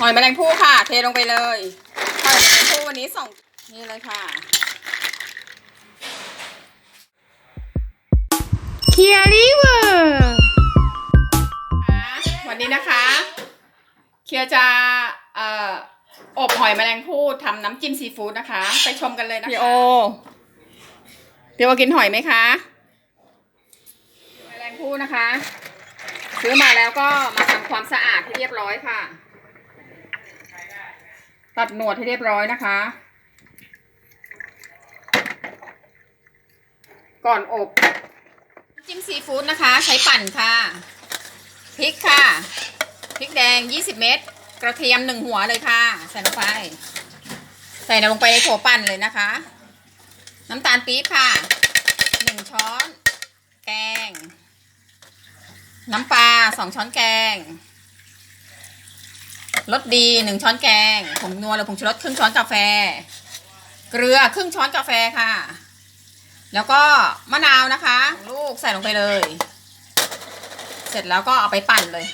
หอยแมลงภู่ค่ะ เทลงไปเลยหอยแมลงภู่วันนี้สองนี่เลยค่ะเคียริเวอร์วันนี้นะคะ เคียร์จะเอ่ออบหอยแมลงภู่ทำน้ำจิ้มซีฟู้ดนะคะ ไปชมกันเลยนะคะพี่โอพี่โอกินหอยไหมคะแมลงภู่นะคะ ซื้อมาแล้วก็มาทำความสะอาดให้เรียบร้อยค่ะ ตัดหนวดให้เรียบร้อยนะคะ ก่อนอบจิ้มซีฟู้ดนะคะ ใช้ปั่นค่ะพริกค่ะพริกแดง 20 เม็ดกระเทียมหนึ่งหัวเลยค่ะ ใส่ลงไป ใส่ลงไปในโถปั่นเลยนะคะ น้ำตาลปี๊บค่ะหนึ่งช้อน แกง น้ำปลาสองช้อนแกง รสดีหนึ่งช้อนแกงผงนัวหรือผงชูรสครึ่งช้อนกาแฟ เกลือครึ่งช้อนกาแฟค่ะ แล้วก็มะนาวนะคะ ลูกใส่ลงไปเลย เสร็จแล้วก็เอาไปปั่นเลย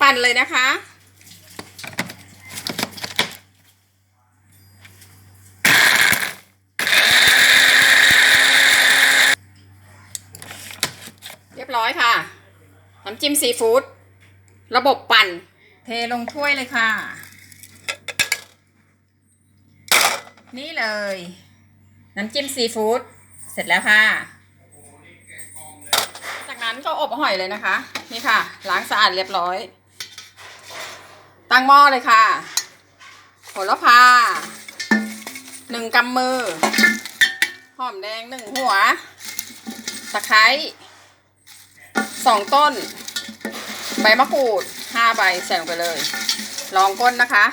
ปั่นเลยนะคะ เรียบร้อยค่ะ น้ำ จิ้มซีฟู้ดระบบปั่น เทลงถ้วยเลยค่ะ นี่เลย น้ำจิ้มซีฟู้ดเสร็จแล้วค่ะ จากนั้นก็อบหอยเลยนะคะ นี่ค่ะ ล้างสะอาดเรียบร้อย ตั้งหม้อเลยค่ะโหระพาหนึ่งกำมือ หอมแดงหนึ่งหัว ตะไคร้สองต้น ใบมะกรูดห้าใบใส่ลงไปเลยลองก้นนะคะ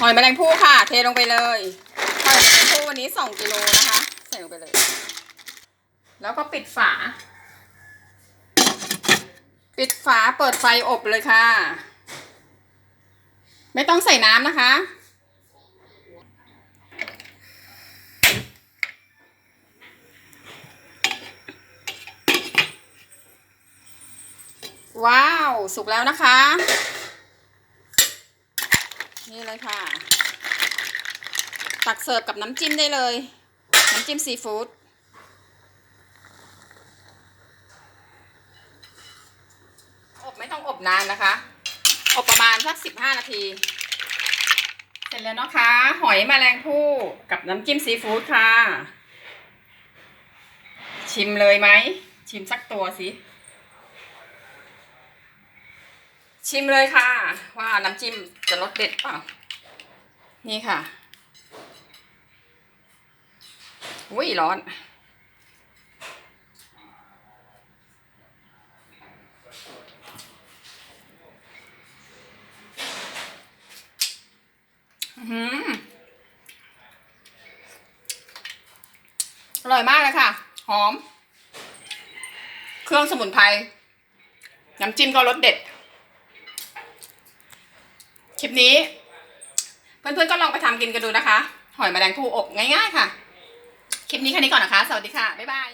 หอยแมลงภู่ค่ะ เทลงไปเลยหอยแมลงภู่วันนี้สองกิโลนะคะ ใส่ลงไปเลย แล้วก็ปิดฝา ปิดฝาเปิดไฟอบเลยค่ะ ไม่ต้องใส่น้ำนะคะ ว้าว สุกแล้วนะคะ นี่เลยค่ะ ตักเสิร์ฟกับน้ำจิ้มได้เลย น้ำจิ้มซีฟู้ดอบไม่ต้องอบนานนะคะ อบประมาณสักสิบห้านาที เสร็จแล้วนะคะ หอยแมลงภู่กับน้ำจิ้มซีฟู้ดค่ะ ชิมเลยไหม ชิมสักตัวสิ ชิมเลยค่ะ ว่าน้ำจิ้มจะรสเด็ดเปล่า นี่ค่ะ อุ้ยร้อน อื้อหืออร่อยมากเลยค่ะ หอม เครื่องสมุนไพร น้ำจิ้มก็รสเด็ด คลิปนี้ เพื่อนๆก็ลองไปทำกินกันดูนะคะ หอยแมลงภู่อบง่ายๆค่ะ คลิปนี้แค่นี้ก่อนนะคะ สวัสดีค่ะ บ๊ายบาย